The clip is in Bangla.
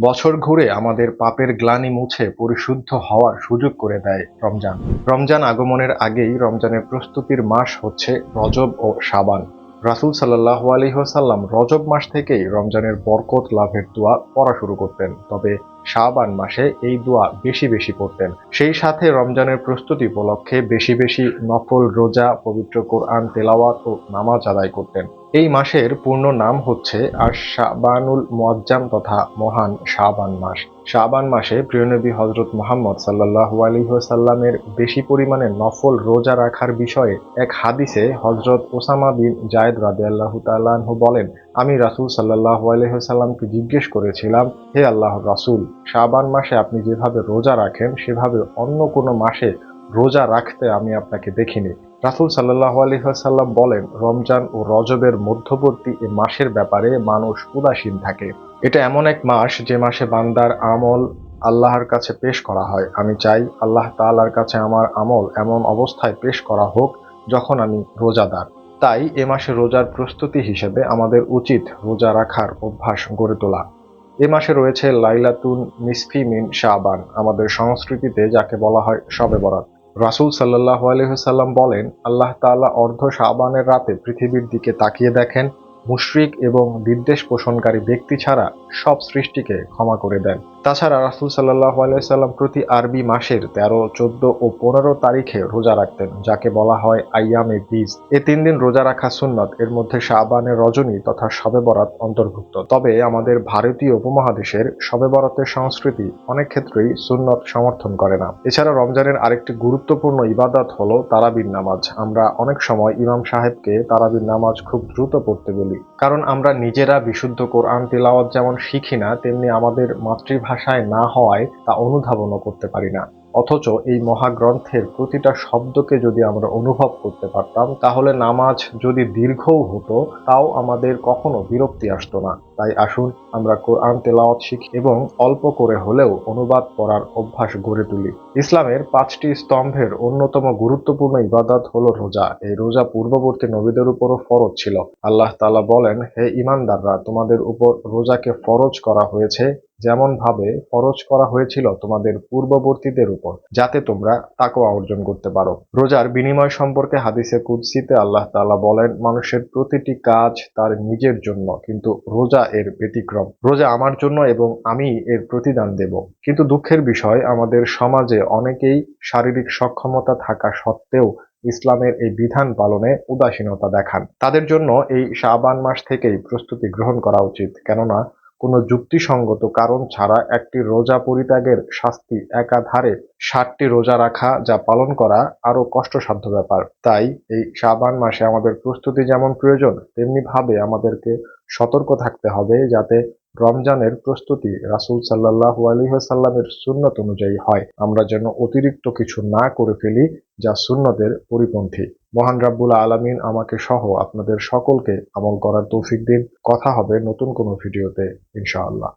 বছর ঘুরে আমাদের পাপের গ্লানি মুছে পরিশুদ্ধ হওয়ার সুযোগ করে দেয় রমজান। রমজান আগমনের আগেই রমজানের প্রস্তুতির মাস হচ্ছে রজব ও সাবান রাসুল সাল্লাহ আলী হোসাল্লাম রজব মাস থেকেই রমজানের বরকত লাভের দোয়া পড়া শুরু করতেন। তবে শাবান মাসে এই দোয়া বেশি বেশি পড়তেন। সেই সাথে রমজানের প্রস্তুতি উপলক্ষে বেশি বেশি নফল রোজা, পবিত্র কোরআন, তেলাওয়াত ও নামাজ আদায় করতেন। এই মাসের পূর্ণ নাম হচ্ছে আর শাবানুল মুআজ্জাম তথা মহান শাবান মাস। শাবান মাসে প্রিয়নবী হজরত মোহাম্মদ সাল্লাহু আলিহাসাল্লামের বেশি পরিমাণে নফল রোজা রাখার বিষয়ে এক হাদিসে হজরত ওসামা বিন জায়দ রাদে আল্লাহ তাল্লাহ বলেন, আমি রাসুল সাল্লাহ আলহিহাল্লামকে জিজ্ঞেস করেছিলাম, হে আল্লাহ রাসুল শাবান মাসে আপনি যেভাবে রোজা রাখেন, সেভাবে অন্য কোনো মাসে রোজা রাখতে আমি আপনাকে দেখিনি। রাসুল সাল্লাহ আলহিহাল্লাম বলেন, রমজান ও রজবের মধ্যবর্তী এ মাসের ব্যাপারে মানুষ উদাসীন থাকে। এটা এমন এক মাস যে মাসে বান্দার আমল আল্লাহর কাছে পেশ করা হয়। আমি চাই আল্লাহ তাআলার কাছে আমার আমল এমন অবস্থায় পেশ করা হোক যখন আমি রোজাদার। তাই এ মাসে রোজার প্রস্তুতি হিসেবে আমাদের উচিত রোজা রাখার অভ্যাস গড়ে তোলা। এ মাসে রয়েছে লাইলাতুন মিসফি মিন শাহবান আমাদের সংস্কৃতিতে যাকে বলা হয় সবে বরাত। রাসুল সাল্লাহ আলহিহাল্লাম বলেন, আল্লাহ তাআলা অর্ধ শাহবানের রাতে পৃথিবীর দিকে তাকিয়ে দেখেন মুশরিক এবং বিদ্বেষ পোষণকারী ব্যক্তি ছাড়া সব সৃষ্টিকে ক্ষমা করে দেন। তাছাড়া রাসুল সাল্লাহ আলাইসাল্লাম প্রতি আরবি মাসের তেরো, চোদ্দ ও পনেরো তারিখে রোজা রাখতেন, যাকে বলা হয় আইয়ামে বীজ এ তিন দিন রোজা রাখা সুন্নত, এর মধ্যে শাহবানের রজনী তথা শবে বরাত অন্তর্ভুক্ত। তবে আমাদের ভারতীয় উপমহাদেশের শবে বরাতের সংস্কৃতি অনেক ক্ষেত্রেই সুন্নত সমর্থন করে না। এছাড়া রমজানের আরেকটি গুরুত্বপূর্ণ ইবাদত হলো তারাবির নামাজ। আমরা অনেক সময় ইমাম সাহেবকে তারাবির নামাজ খুব দ্রুত পড়তে বলি। কারণ আমরা নিজেরা বিশুদ্ধ কোরআন তেলাওয়াত যেমন শিখি না, তেমনি আমাদের মাতৃভাষায় না হওয়ায় তা অনুধাবনও করতে পারি না। অথচ এই মহাগ্রন্থের প্রতিটা শব্দকে যদি আমরা অনুভব করতে পারতাম, তাহলে নামাজ যদি দীর্ঘও হতো, তাও আমাদের কখনো বিরক্তি আসতো না। তাই আসুন আমরা কোরআন তেলাওয়াত শিখি এবং অল্প করে হলেও অনুবাদ পড়ার অভ্যাস গড়ে তুলি। ইসলামের পাঁচটি স্তম্ভের অন্যতম গুরুত্বপূর্ণ ইবাদত হলো রোজা। এই রোজা পূর্ববর্তী নবীদের উপরও ফরজ ছিল। আল্লাহ তালা বলেন, হে ইমানদাররা, তোমাদের উপর রোজাকে ফরজ করা হয়েছে যেমন ভাবে ফরজ করা হয়েছিল তোমাদের পূর্ববর্তীদের উপর, যাতে তোমরা তাকওয়া অর্জন করতে পারো। রোজার বিনিময় সম্পর্কে হাদিসে কুদসিতে আল্লাহ তাআলা বলেন, মানুষের প্রতিটি কাজ তার নিজের জন্য, কিন্তু রোজা এর ব্যতিক্রম। রোজা আমার জন্য এবং আমি এর প্রতিদান দেব। কিন্তু দুঃখের বিষয়, আমাদের সমাজে অনেকেই শারীরিক সক্ষমতা থাকা সত্ত্বেও ইসলামের এই বিধান পালনে উদাসীনতা দেখান। তাদের জন্য এই শাবান মাস থেকেই প্রস্তুতি গ্রহণ করা উচিত। কেননা কোনো যুক্তিসঙ্গত কারণ ছাড়া একটি রোজা পরিত্যাগের শাস্তি একাধারে ষাটটি রোজা রাখা যা পালন করা আরও কষ্টসাধ্য ব্যাপার। তাই এই শাবান মাসে আমাদের প্রস্তুতি যেমন প্রয়োজন, তেমনিভাবে আমাদেরকে সতর্ক থাকতে হবে যাতে রমজানের প্রস্তুতি রাসুল সাল্লাহ আলহিহাসাল্লামের সুন্নত অনুযায়ী হয়। আমরা যেন অতিরিক্ত কিছু না করে ফেলি যা সুন্নতের পরিপন্থী। মহান রাব্বুল আলমিন আমাকে সহ আপনাদের সকলকে আমল করার তৌফিক দিন। কথা হবে নতুন কোনো ভিডিওতে, ইনশাআল্লাহ।